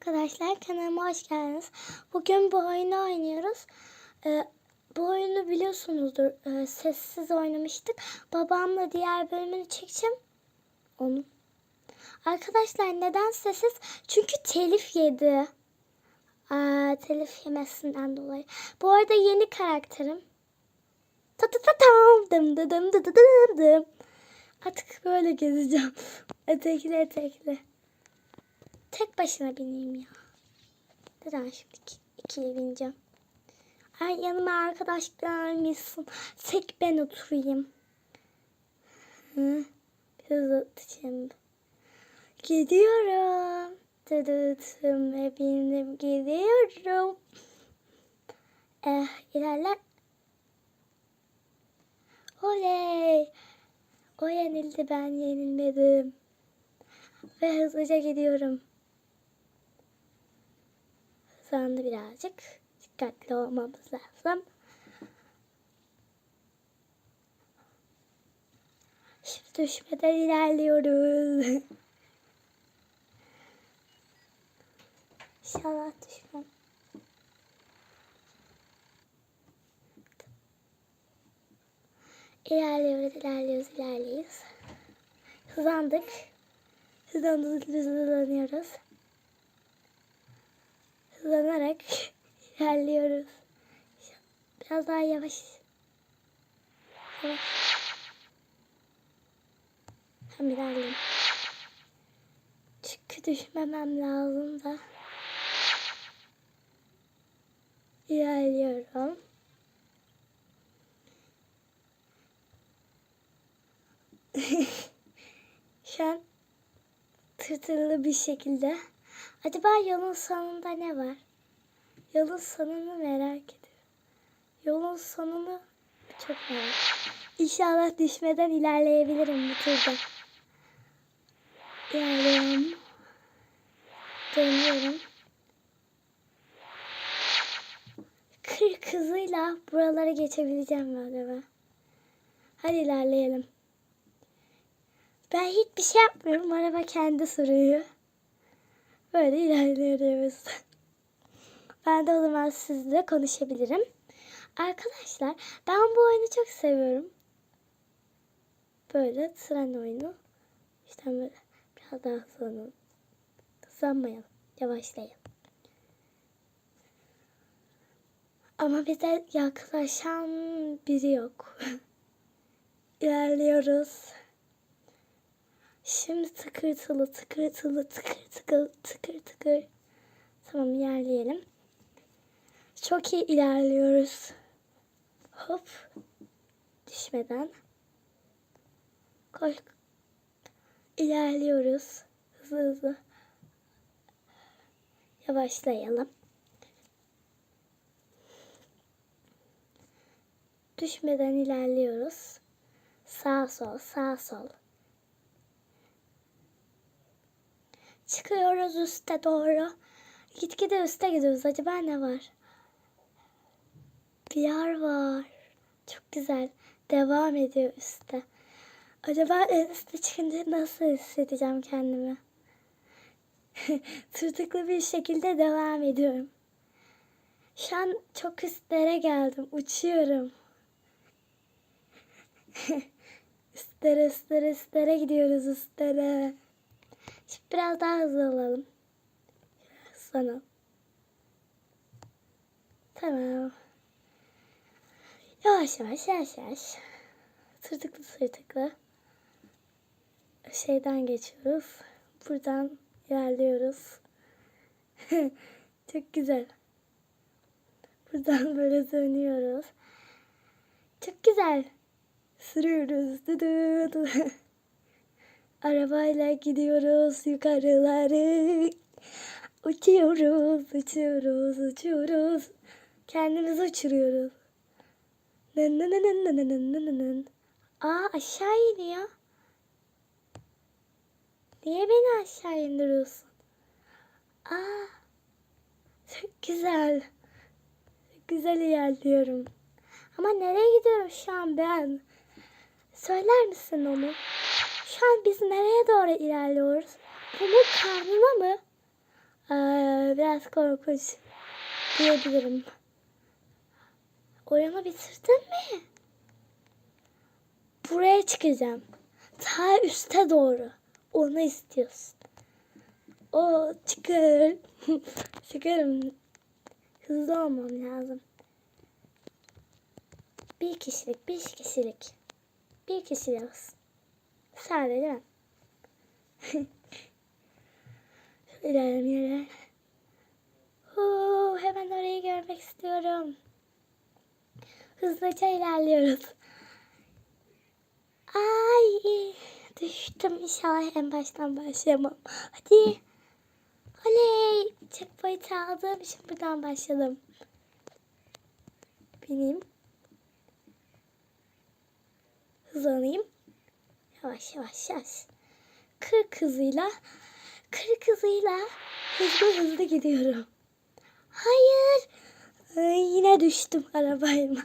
arkadaşlar kanalıma hoş geldiniz. Bugün bu oyunu oynuyoruz. Ee, bu oyunu biliyorsunuzdur. Ee, sessiz oynamıştık. Babamla diğer bölümünü çekeceğim. Onu. Arkadaşlar neden sessiz? Çünkü telif yedi. Aa, telif yemesinden dolayı. Bu arada yeni karakterim. Ta ta ta tam dım dı dım dı dı dım dım. Artık böyle gezeceğim. Etekli etekli. Tek başına bineyim ya. Neden şimdi iki, ikiye bineceğim? Ay yanıma arkadaş gelmişsin. Tek ben oturayım. Hı? Biraz atacağım. Gidiyorum. Dıdıtım ve bindim gidiyorum. Eh ilerler. Oley. O yenildi ben yenilmedim. Ve hızlıca gidiyorum. Hızlandı birazcık. Dikkatli olmamız lazım. Şimdi düşmeden ilerliyoruz. İnşallah düşmem. İlerliyoruz, ilerliyoruz, ilerliyoruz. Hızlandık. Hızlandık, hızlanıyoruz. Hızlanarak ilerliyoruz. Biraz daha yavaş. Yavaş. Hem ilerleyeyim. Çünkü düşmemem lazım da. İlerliyorum. Şu an tırtırlı bir şekilde. Acaba yolun sonunda ne var? Yolun sonunu merak ediyorum. Yolun sonunu çok merak İnşallah düşmeden ilerleyebilirim bu turda. İlerliyorum. Dönüyorum. Kır kızıyla buralara geçebileceğim mi acaba? Hadi ilerleyelim. Ben hiçbir şey yapmıyorum. Araba kendi sürüyor. Böyle ilerliyoruz. Ben de o zaman sizle konuşabilirim. Arkadaşlar ben bu oyunu çok seviyorum. Böyle tren oyunu. İşte böyle biraz daha hızlanalım. Hızlanmayalım. Yavaşlayalım. Ama bize yaklaşan biri yok. İlerliyoruz. Şimdi tıkırtılı tıkırtılı tıkır tıkır tıkır. Tamam ilerleyelim. Çok iyi ilerliyoruz. Hop. Düşmeden. Koş. İlerliyoruz. Hızlı hızlı. Yavaşlayalım. Düşmeden ilerliyoruz. Sağ sol, sağ sol. Çıkıyoruz üste doğru. Gitgide üste gidiyoruz. Acaba ne var? Bir yer var. Çok güzel. Devam ediyor üste. Acaba en üste çıkınca nasıl hissedeceğim kendimi? Tırtıklı bir şekilde devam ediyorum. Şu an çok üstlere geldim. Uçuyorum. üstlere üstlere üstlere gidiyoruz üstlere. Şimdi biraz daha hızlı olalım. Sana. Tamam. Yavaş yavaş yavaş yavaş. Tırtıklı tırtıklı. Şeyden geçiyoruz. Buradan ilerliyoruz. Çok güzel. Buradan böyle dönüyoruz. Çok güzel. Sürüyoruz. Dı. Arabayla gidiyoruz yukarıları. Uçuyoruz, uçuyoruz, uçuyoruz. Kendimizi uçuruyoruz. Nın nın nın nın nın nın nın. Aa aşağı iniyor. Niye beni aşağı indiriyorsun? Aa çok güzel. Çok güzel ilerliyorum. Ama nereye gidiyorum şu an ben? Söyler misin onu? Şu an biz nereye doğru ilerliyoruz? Bunun karnına mı? Aa, biraz korkunç diyebilirim. Oyunu bitirdin mi? Buraya çıkacağım. Ta üste doğru. Onu istiyorsun. O çıkar. Çıkarım. Hızlı olmam lazım. Bir kişilik, bir kişilik. Bir kişi olsun. Sadece ben. İlerleyelim ilerleyelim. Huu, hemen orayı görmek istiyorum. Hızlıca ilerliyoruz. Ay düştüm inşallah en baştan başlayamam. Hadi. Oley. Checkpoint aldığım için buradan başladım. Bineyim. Hızlanayım. Yavaş yavaş yavaş. 40 hızıyla 40 hızıyla hızlı hızlı gidiyorum. Hayır. Ay, yine düştüm arabayla.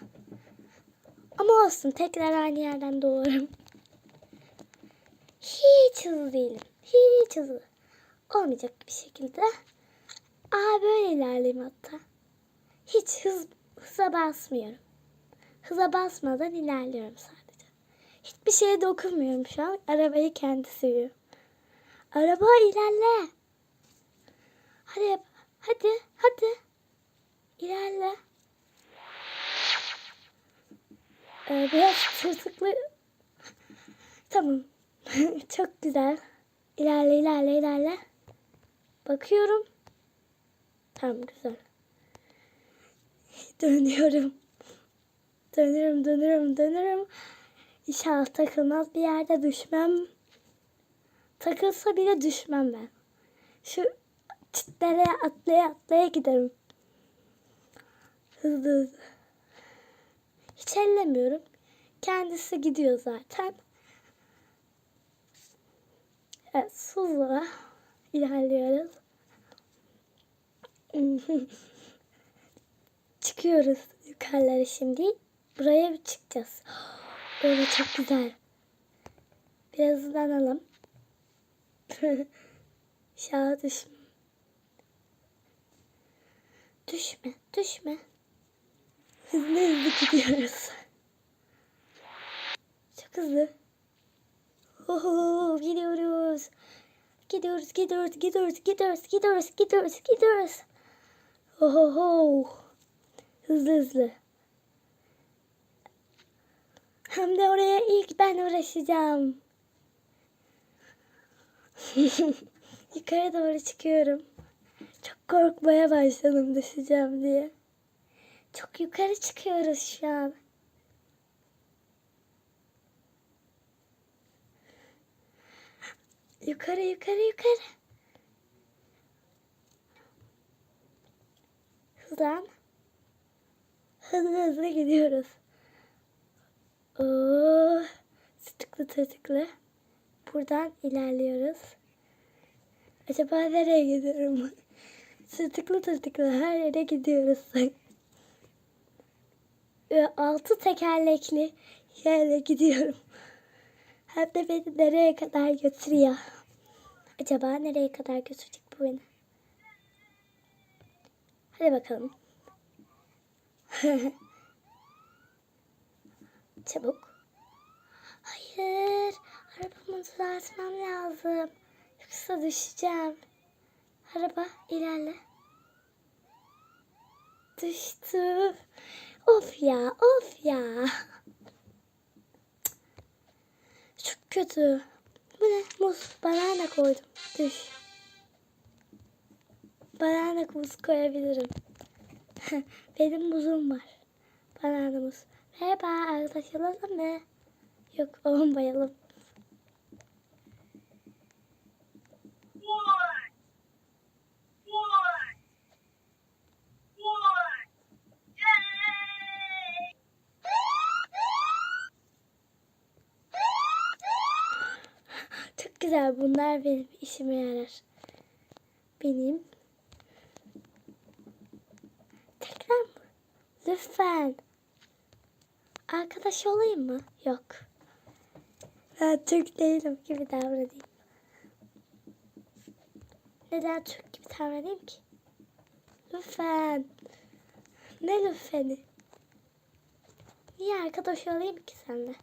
Ama olsun tekrar aynı yerden doğarım. Hiç hızlı değilim. Hiç hızlı. Olmayacak bir şekilde. Aa böyle ilerleyeyim hatta. Hiç hız, hıza basmıyorum. Hıza basmadan ilerliyorum sadece. Hiçbir şeye dokunmuyorum şu an. Arabayı kendi sürüyor. Araba ilerle. Hadi hadi hadi. İlerle. Ee, biraz tırtıklı. Tamam. Çok güzel. İlerle ilerle ilerle. Bakıyorum. Tamam güzel. Dönüyorum. Dönüyorum dönüyorum dönüyorum. İnşallah takılmaz bir yerde düşmem. Takılsa bile düşmem ben. Şu çitlere atlaya atlaya giderim. Hızlı hızlı. Hiç ellemiyorum. Kendisi gidiyor zaten. Evet, hızla ilerliyoruz. Çıkıyoruz yukarılara şimdi. Buraya bir çıkacağız. Böyle çok güzel. Biraz hızlanalım. Aşağı düşme. Düşme, düşme. Hızlı hızlı gidiyoruz. Çok hızlı. Oho, gidiyoruz. Gidiyoruz, gidiyoruz, gidiyoruz, gidiyoruz, gidiyoruz, gidiyoruz, gidiyoruz. Oho, hızlı hızlı. Hem de oraya ilk ben uğraşacağım. Yukarı doğru çıkıyorum. Çok korkmaya başladım düşeceğim diye. Çok yukarı çıkıyoruz şu an. Yukarı yukarı yukarı. Hızlan. Hızlı hızlı gidiyoruz. Oo, tıklı tıklı. Buradan ilerliyoruz. Acaba nereye gidiyorum? Tırtıklı tırtıklı her yere gidiyoruz. Ve altı tekerlekli yerle gidiyorum. Hem de beni nereye kadar götürüyor. Acaba nereye kadar götürecek bu beni? Hadi bakalım. Çabuk. Hayır. Arabamı düzeltmem lazım. Yoksa düşeceğim. Araba ilerle. Düştü. Of ya, of ya. Çok kötü. Bu ne? Muz. Banana koydum. Düş. Banana muz koyabilirim. Benim muzum var. Banana muz. Merhaba arkadaş olalım mı? Yok olmayalım. Çok güzel bunlar benim işime yarar. Benim. Tekrar mı? Lütfen. Arkadaş olayım mı? Yok. Ben Türk değilim gibi davranayım. Neden Türk gibi davranayım ki? Lütfen. Ne lütfeni? Niye arkadaş olayım ki seninle?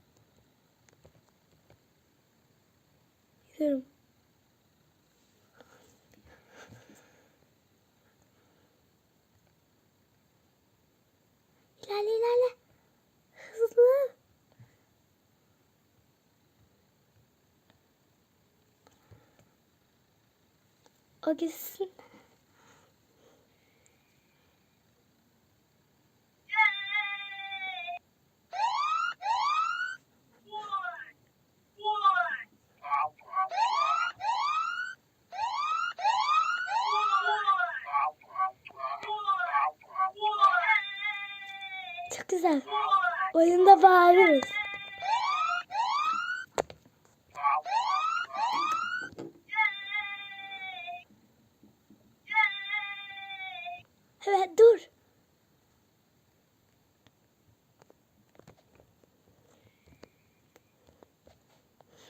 Yürüm. İlerle ilerle. Hızlı. O gitsin. Çok güzel. Oyunda bağırıyoruz. Evet dur.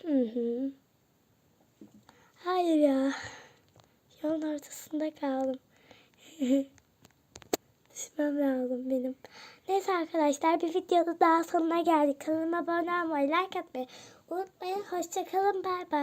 Hı hı. Hayır ya. Yolun ortasında kaldım. Düşmem lazım benim. Neyse arkadaşlar bir videoda daha sonuna geldik. Kanalıma abone olmayı, like atmayı unutmayın. Hoşçakalın. Bay bay.